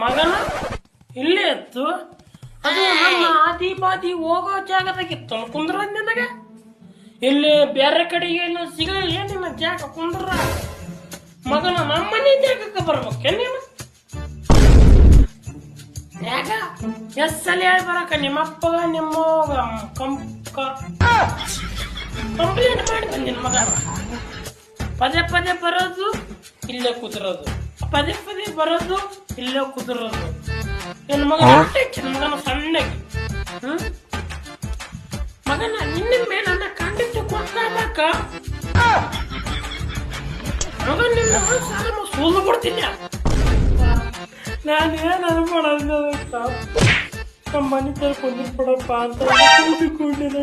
ಮಗನ ಇಲ್ಲೇ ಇತ್ತು. ಅದು ನಮ್ಮ ಆದಿ ಬಾದಿ ಹೋಗೋ ಜಾಗದಾಗಿತ್ತು ಕುಂದ್ರ ನಿನಗೆ ಇಲ್ಲಿ ಬೇರೆ ಕಡೆಗೆ ಏನು ಸಿಗಲಿಲ್ಲ ನಿನ್ನ ಜಾಗ ಕುಂದ್ರ. ಮಗನ ನಮ್ಮನೆ ಜಾಗಕ್ಕೆ ಬರ್ಬೇಕೆ ನೀನು? ಯಾಕ? ಎಸ್ ಸಲ ಹೇಳಿ ಬರಕ ನಿಮ್ಮಪ್ಪ ನಿಮ್ಮ ಕಂಪ್ಲೇಂಟ್ ಮಾಡಿ ಬಂದಿನ ಮಗ. ಪದೇ ಪದೇ ಬರೋದು ಇಲ್ಲೇ ಕುದುರೋದು. ಪದೇ ಪದೇ ಬರೋದು ಇಲ್ಲೇ ಕುದುರೋದು. ನನ್ನ ಮಗ ಹೊಟ್ಟೆ ಮಗನ ಸಣ್ಣಗೆ. ಹ್ಮ್? ಮಗನ ನಿನ್ನ ಮೇಲೆ ನನ್ನ ಕಂಡಿದ್ದು ಕೊಡ್ತಾಕ ಮಗನ ನಿನ್ನ ಸಾಲ ಸೋಲು ಕೊಡ್ತೀನಿ. ನಾನು ಏನು ಅನ್ಕೊಳ್ಳೋದು ನಮ್ಮ ಮನೆ ಕರ್ಕೊಂಡು ಬಿಡಪ್ಪ ಅಂತ ಕೂಡಿಕೊಂಡಿರೋ